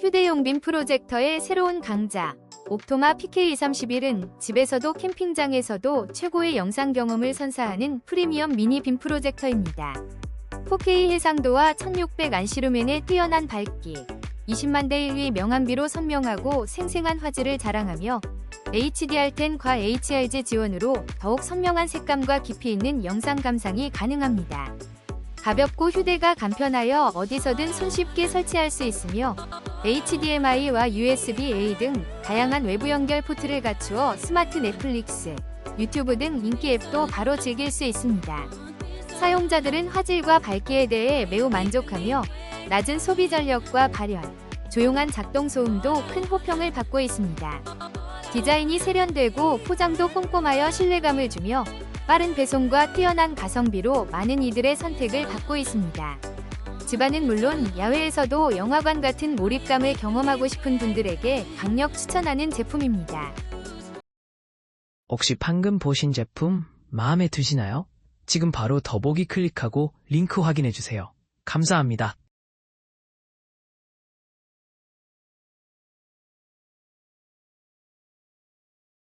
휴대용 빔 프로젝터의 새로운 강자 옵토마 PK231은 집에서도 캠핑장에서도 최고의 영상 경험을 선사하는 프리미엄 미니 빔 프로젝터입니다. 4K 해상도와 1600 안시루멘의 뛰어난 밝기, 20만 대 1위 명암비로 선명하고 생생한 화질을 자랑하며 HDR10과 HRG 지원으로 더욱 선명한 색감과 깊이 있는 영상 감상이 가능합니다. 가볍고 휴대가 간편하여 어디서든 손쉽게 설치할 수 있으며 HDMI와 USB-A 등 다양한 외부 연결 포트를 갖추어 스마트 넷플릭스, 유튜브 등 인기 앱도 바로 즐길 수 있습니다. 사용자들은 화질과 밝기에 대해 매우 만족하며 낮은 소비 전력과 발열, 조용한 작동 소음도 큰 호평을 받고 있습니다. 디자인이 세련되고 포장도 꼼꼼하여 신뢰감을 주며 빠른 배송과 뛰어난 가성비로 많은 이들의 선택을 받고 있습니다. 집안은 물론 야외에서도 영화관 같은 몰입감을 경험하고 싶은 분들에게 강력 추천하는 제품입니다. 혹시 방금 보신 제품 마음에 드시나요? 지금 바로 더보기 클릭하고 링크 확인해 주세요. 감사합니다.